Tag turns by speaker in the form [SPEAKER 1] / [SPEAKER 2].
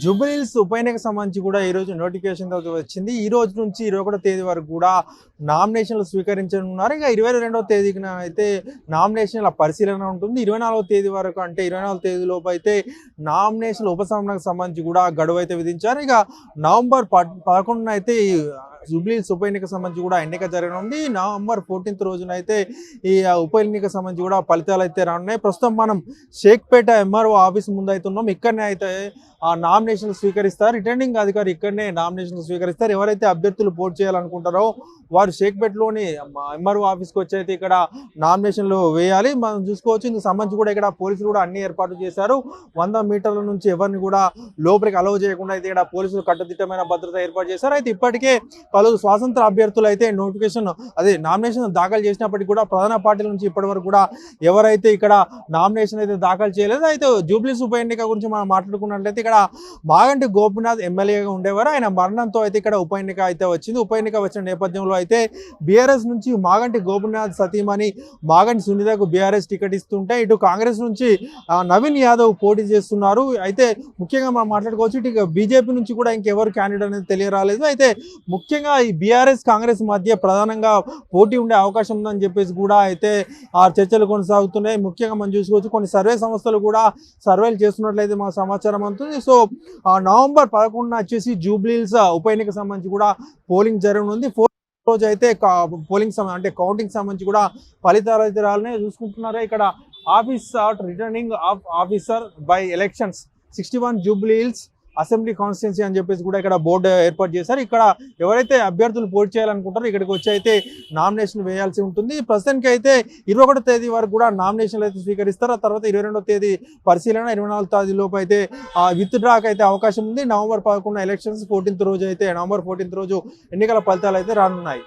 [SPEAKER 1] జూబ్లీహిల్స్ ఉప ఎన్నిక సంబంధించి కూడా ఈ రోజు నోటిఫికేషన్ వచ్చింది. ఈ రోజు నుంచి ఇరవై ఒకటో తేదీ వరకు కూడా నామినేషన్లు స్వీకరించనున్నారు. ఇక ఇరవై రెండవ తేదీకి అయితే నామినేషన్ల పరిశీలన ఉంటుంది. ఇరవై నాలుగో తేదీ వరకు అంటే ఇరవై నాలుగో తేదీ లోపు అయితే నామినేషన్ల ఉపశమనకు సంబంధించి కూడా గడువు అయితే విధించారు. ఇక నవంబర్ పద్ పదకొండున అయితే ఈ ఉప ఎన్నిక సంబంధించి కూడా ఎన్నిక జరగనుంది. నవంబర్ ఫోర్టీన్త్ రోజున అయితే ఈ ఉప ఎన్నిక సంబంధించి కూడా ఫలితాలు అయితే రానున్నాయి. ప్రస్తుతం మనం షేక్పేట ఎంఆర్ఓ ఆఫీస్ ముందు అయితే ఉన్నాం ఇక్కడనే అయితే ఆ నామినేషన్లు స్వీకరిస్తారు. రిటర్నింగ్ అధికారి ఇక్కడనే నామినేషన్లు స్వీకరిస్తారు. ఎవరైతే అభ్యర్థులు పోటీ చేయాలనుకుంటారో వారు షేక్పేటలోని ఎంఆర్ఓ ఆఫీస్కి వచ్చి అయితే ఇక్కడ నామినేషన్లు వేయాలి. మనం చూసుకోవచ్చు ఇందుకు సంబంధించి కూడా ఇక్కడ పోలీసులు కూడా అన్ని ఏర్పాట్లు చేశారు. వంద మీటర్ల నుంచి ఎవరిని కూడా లోపలికి అలౌ చేయకుండా అయితే ఇక్కడ పోలీసులు కట్టుదిట్టమైన భద్రత ఏర్పాటు చేశారు. అయితే ఇప్పటికే పలు స్వాతంత్ర అభ్యర్థులు అయితే నోటిఫికేషన్ అదే నామినేషన్ దాఖలు చేసినప్పటికీ కూడా ప్రధాన పార్టీల నుంచి ఇప్పటి వరకు కూడా ఎవరైతే ఇక్కడ నామినేషన్ అయితే దాఖలు చేయలేదు అయితే జూబ్లీస్ ఉప ఎన్నిక గురించి మనం మాట్లాడుకున్నట్లయితే ఇక్కడ మాగంటి గోపినాథ్ ఎమ్మెల్యేగా ఉండేవారు. ఆయన మరణంతో అయితే ఇక్కడ ఉప ఎన్నిక అయితే వచ్చింది. ఉప ఎన్నిక వచ్చిన నేపథ్యంలో అయితే బీఆర్ఎస్ నుంచి మాగంటి గోపినాథ్ సతీమణి మాగంటి సునీతకు బీఆర్ఎస్ టికెట్ ఇస్తుంటే ఇటు కాంగ్రెస్ నుంచి నవీన్ యాదవ్ పోటీ చేస్తున్నారు. అయితే ముఖ్యంగా మనం మాట్లాడుకోవచ్చు ఇటు బీజేపీ నుంచి కూడా ఇంకెవరు క్యాండిడేట్ అనేది తెలియరాలేదు. అయితే ముఖ్యంగా ఈ బీఆర్ఎస్ కాంగ్రెస్ మధ్య ప్రధానంగా పోటీ ఉండే అవకాశం ఉందని చెప్పేసి కూడా అయితే ఆ చర్చలు కొనసాగుతున్నాయి. ముఖ్యంగా మనం చూసుకోవచ్చు కొన్ని సర్వే సంస్థలు కూడా సర్వేలు చేస్తున్నట్లయితే మా సమాచారం అందుతుంది. సో ఆ నవంబర్ పదకొండున వచ్చేసి జూబ్లీల్స్ ఉప ఎన్నిక సంబంధించి కూడా పోలింగ్ జరగనుంది. రోజు అయితే పోలింగ్ సంబంధించి అంటే కౌంటింగ్ సంబంధించి కూడా ఫలితాలు అయితే రాలనే చూసుకుంటున్నారు ఇక్కడ office returning of officer by elections. Sixty one Jubilee Hills assembly constituency అని చెప్పేసి కూడా ఇక్కడ బోర్డు ఏర్పాటు చేశారు. ఇక్కడ ఎవరైతే అభ్యర్థులు పోటీ చేయాలనుకుంటారో ఇక్కడికి వచ్చి అయితే నామినేషన్ వేయాల్సి ఉంటుంది. ప్రస్తుతానికి అయితే ఇరవై ఒకటో తేదీ వరకు కూడా నామినేషన్లు అయితే స్వీకరిస్తారు. ఆ తర్వాత ఇరవై రెండో తేదీ పరిశీలన ఇరవై నాలుగు తేదీ లోపు అయితే విత్ డ్రాక్ అయితే అవకాశం ఉంది. నవంబర్ పదకొండు ఎలక్షన్స్ ఫోర్టీన్త్ రోజు అయితే నవంబర్ ఫోర్టీన్త్ రోజు ఎన్నికల ఫలితాలు అయితే రానున్నాయి.